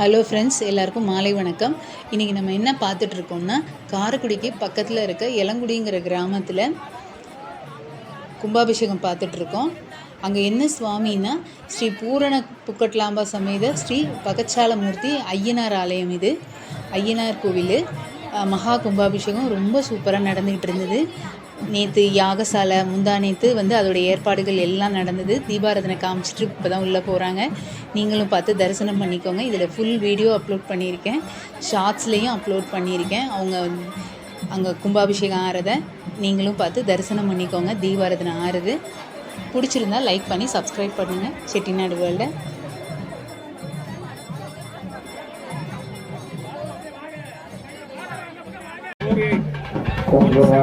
Hello friends எல்லாருக்கும் மாலை வணக்கம். இன்றைக்கி நம்ம என்ன பார்த்துட்ருக்கோம்னா காரைக்குடிக்கு பக்கத்தில் இருக்க இளங்குடிங்கிற கிராமத்தில் கும்பாபிஷேகம் பார்த்துட்ருக்கோம் அங்கே என்ன சுவாமின்னா ஸ்ரீ பூரண புக்கட்லாம்பா சமேத ஸ்ரீ பகச்சாலமூர்த்தி ஐயனார் ஆலயம் இது. ஐயனார் கோவில் மகா கும்பாபிஷேகம் ரொம்ப சூப்பராக நடந்துக்கிட்டு இருந்தது. நேற்று யாகசாலை முந்தா நேற்று வந்து அதோடய ஏற்பாடுகள் எல்லாம் நடந்தது. தீபாரதனை காமிச்சிட்டு இப்போ தான் உள்ளே போகிறாங்க நீங்களும் பார்த்து தரிசனம் பண்ணிக்கோங்க. இதில் ஃபுல் வீடியோ அப்லோட் பண்ணியிருக்கேன். ஷார்ட்ஸ்லேயும் அப்லோட் பண்ணியிருக்கேன். அவங்க அங்கே கும்பாபிஷேகம் ஆறதை நீங்களும் பார்த்து தரிசனம் பண்ணிக்கோங்க. தீபாரதனை ஆறுது பிடிச்சிருந்தா லைக் பண்ணி சப்ஸ்கிரைப் பண்ணுங்கள் செட்டிநாடு வேர்ல்டை. భగవా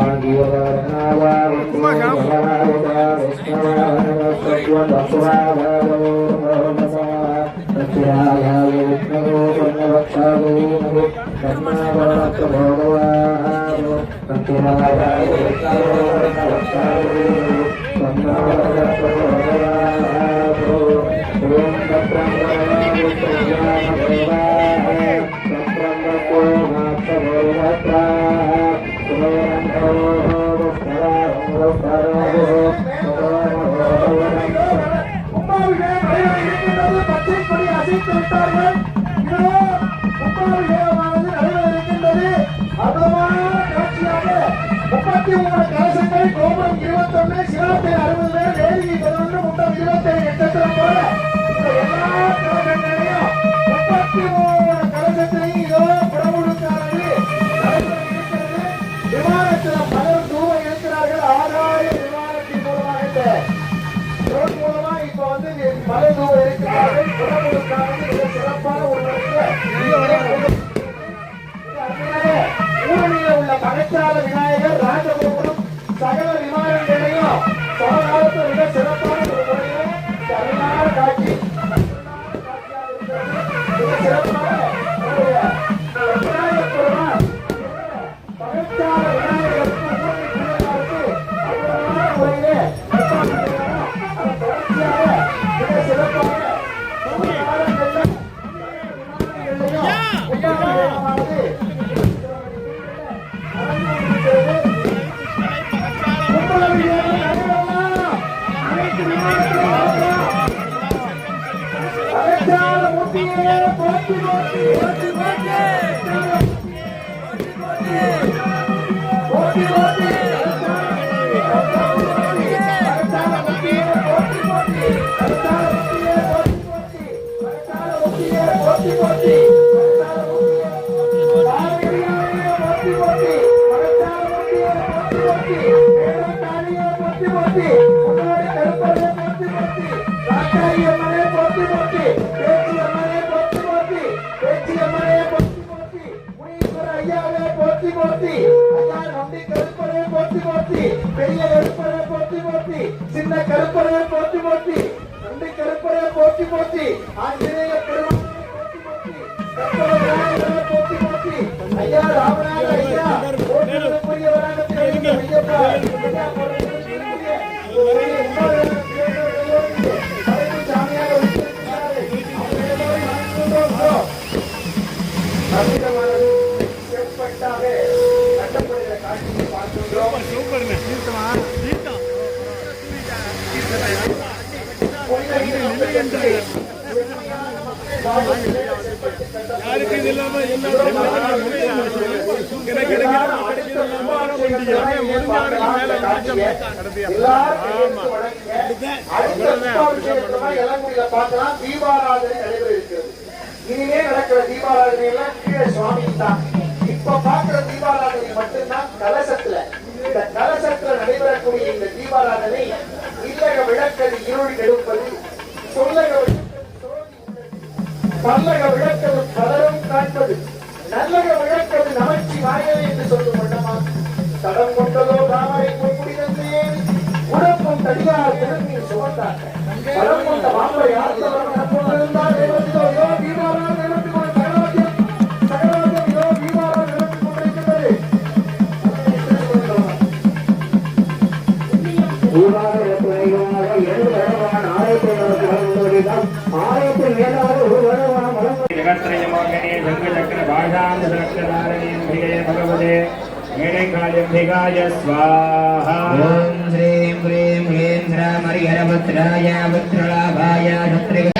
விமானத்தில் பலர் தூர இருக்கிறார்கள். ஆதாய விமானத்தின் மூலமாக இந்த ரோட் மூலமா வந்து தூரம் இருக்கிறார்கள். மிக சிறப்பான ஒரு ஊரணியில் உள்ள மகச்சால விநாயகர் Thank you. அனைத்து விமானங்களும் சின்ன கருப்பரே போட்டி போட்டி ரெண்டு கருப்பரே போட்டி போட்டி ஆஞ்சநேய பெருமாள் போட்டி போட்டி ஐயா ராமநாத ஐயா போற்றுதலுக்குரியவராக திகழ்ந்த ஐயப்பா யாருக்கு இது இல்லாம தீபாராதனை நடைபெற இருக்கிறது இனிமே நடக்கிற தீபாராதனை எல்லாம் கீழே சுவாமி தான் இப்ப பாக்குற தீபாராதனை மட்டும்தான் கலசத்துல. இந்த கலசத்துல நடைபெறக்கூடிய இந்த தீபாராதனை இல்லக விளக்கது இருள் எடுப்பது பல்லக விளக்கது பலரும் காண்பது நல்லக விளக்கது நமச்சி வாயவே என்று சொல்லும் வண்ணமா? தடம் கொண்டதோ தாமரை பொன்முடிதே உடம்பும் தடியார் திருநீர் சுமந்தாங்க பலம் கொண்ட மாம்பரை யோ கொண்ட शङ्खचक्रभाषान्तचक्रधारणेऽम्बिके भगवते मेणकाल्यम्बिकाय स्वाहा ॐ श्रीं ह्रीं क्लीं श्रामरिहरपुत्राय पुत्रलाभाय क्षत्रिय